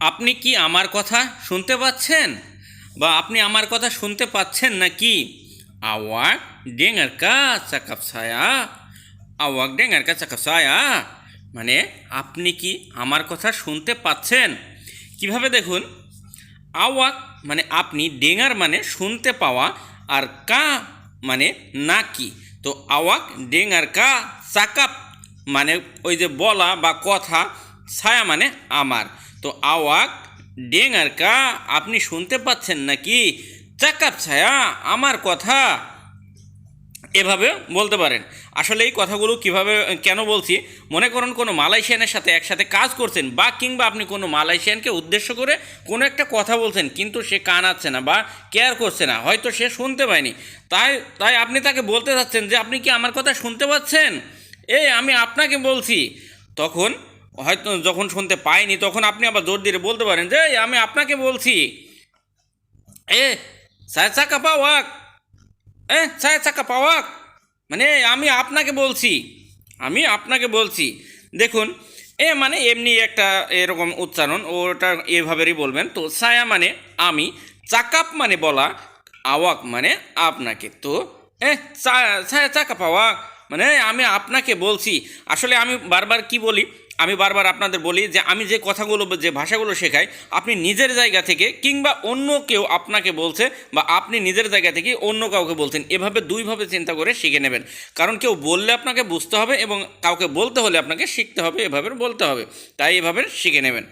আপনি কি আমার কথা শুনতে পাচ্ছেন? বা আপনি আমার কথা শুনতে পাচ্ছেন নাকি? আওয়াক ডেঙ্গার কা চাকাপ ছায়া। আওয়াক ডেঙ্গার কা চাকাপ ছায়া। মানে আপনি কি আমার কথা শুনতে পাচ্ছেন? কীভাবে দেখুন? আওয়াক মানে আপনি ডেঙ্গার মানে শুনতে পাওয়া আর কা মানে নাকি তো আওয়াক ডেঙ্গার কা চাকাপ মানে ওই যে বলা বা কথা, ছায়া মানে আমার। তো আওয়াক, ডেঙ্গার কা, আপনি শুনতে পাচ্ছেন নাকি? চাকাপ ছায়া, আমার কথা। এভাবে বলতে পারেন। আসলে এই কথাগুলো কীভাবে, কেন বলছি? মনে করুন কোনো মালয়েশিয়ানের সাথে একসাথে কাজ করছেন বা কিংবা আপনি কোনো মালয়েশিয়ানকে উদ্দেশ্য করে কোনো একটা কথা বলছেন, কিন্তু সে কানাচ্ছে না বা কেয়ার করছে না। হয়তো সে শুনতে পায়নি। তাই তাই আপনি তাকে বলতে চাচ্ছেন যে, আপনি কি আমার কথা শুনতে পাচ্ছেন? এই, আমি আপনাকে বলছি। তখন হয়তো যখন শুনতে পাইনি, তখন আপনি আবার জোর দিয়ে বলতে পারেন যে আমি আপনাকে বলছি। এ সায় চাকা পাওয়াক এ ছায়া চাকা পাওয়াক মানে আমি আপনাকে বলছি, আমি আপনাকে বলছি। দেখুন, এ মানে এমনি একটা এরকম উচ্চারণ, ওটা এভাবেই বলবেন। তো ছায়া মানে আমি, চাকাপ মানে বলা, আওয়াক মানে আপনাকে। তো, এ ছায়া চাকা পাওয়াক মানে আমি আপনাকে বলছি। আসলে আমি বারবার কি বলি আমি বারবার আপনাদের বলি যে আমি যে কথাগুলো, যে ভাষাগুলো শেখাই, আপনি নিজের জায়গা থেকে কিংবা অন্য কেউ আপনাকে বলছে বা আপনি নিজের জায়গা থেকে অন্য কাউকে বলছেন, এভাবে দুইভাবে চিন্তা করে শিখে নেবেন। কারণ কেউ বললে আপনাকে বুঝতে হবে এবং কাউকে বলতে হলে আপনাকে শিখতে হবে, এভাবে বলতে হবে। তাই এভাবে শিখে নেবেন।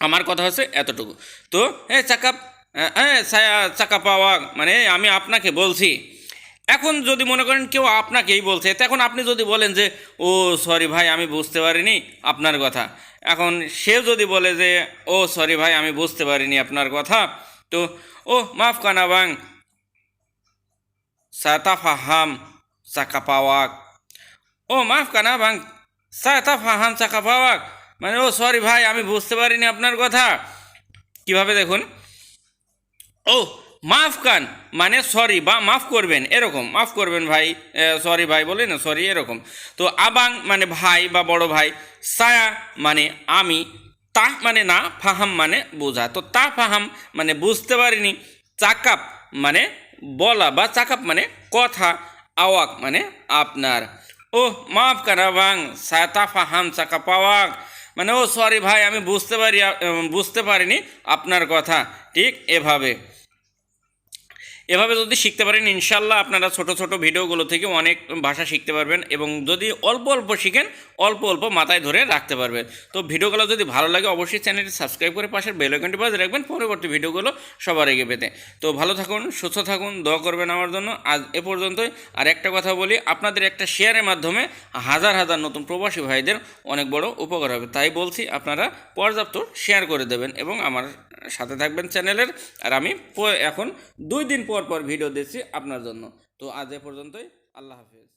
আমার কথা হচ্ছে এতটুকু। তো হ্যাঁ চাকা হ্যাঁ চাকা পাওয়া মানে আমি আপনাকে বলছি। এখন যদি মনে করেন কেউ আপনাকেই বলছে তখন আপনি যদি বলেন যে, ও সরি ভাই, আমি বুঝতে পারিনি আপনার কথা। এখন সে যদি বলে যে, ও সরি ভাই, আমি বুঝতে পারিনি আপনার কথা, তো, ও, মাফ কানা বাং। সাতা ফাহাম চাকা পাওয়াক ও, মাফ কানা বাং। সাতা ফাহাম চাকা পাওয়াক মানে ও সরি ভাই, আমি বুঝতে পারিনি আপনার কথা। কীভাবে দেখুন? ও মাফ কান মানে সরি বা মাফ করবেন, এরকম। মাফ করবেন ভাই সরি ভাই বলে না সরি এরকম। তো আবাং মানে ভাই বা বড় ভাই, সায়া মানে আমি, তা মানে না, ফাহাম মানে বোঝা। তো তা ফাহাম মানে বুঝতে পারিনি, চাকাপ মানে বলা বা চাকাপ মানে কথা, আওয়াক মানে আপনার। ও মাফ কানা বাং সাতা ফাহাম চাকা পাওয়াক মানে ও সরি ভাই, আমি বুঝতে পারি বুঝতে পারিনি আপনার কথা, ঠিক এভাবে। এভাবে যদি শিখতে পারেন ইনশাল্লাহ আপনারা ছোট ছোট ভিডিওগুলো থেকে অনেক ভাষা শিখতে পারবেন এবং যদি অল্প অল্প শিখেন, অল্প অল্প মাথায় ধরে রাখতে পারবেন। তো ভিডিওগুলো যদি ভালো লাগে, অবশ্যই চ্যানেলটি সাবস্ক্রাইব করে পাশের বেল আইকনটি বাজিয়ে রাখবেন, পরবর্তী ভিডিওগুলো সবার আগে পেতে। তো ভালো থাকুন, সুস্থ থাকুন, দোয়া করবেন আমার জন্য। আজ এ পর্যন্তই। আর একটা কথা বলি, আপনাদের একটা শেয়ারের মাধ্যমে হাজার হাজার নতুন প্রবাসী ভাইদের অনেক বড় উপকার হবে। তাই বলছি, আপনারা পর্যাপ্ত শেয়ার করে দেবেন এবং আমার সাথে থাকবেন চ্যানেলের। আর আমি এখন দুই দিন পর পর পর ভিডিও দিচ্ছি আপনার জন্য। তো আজ এ পর্যন্তই আল্লাহ হাফিজ।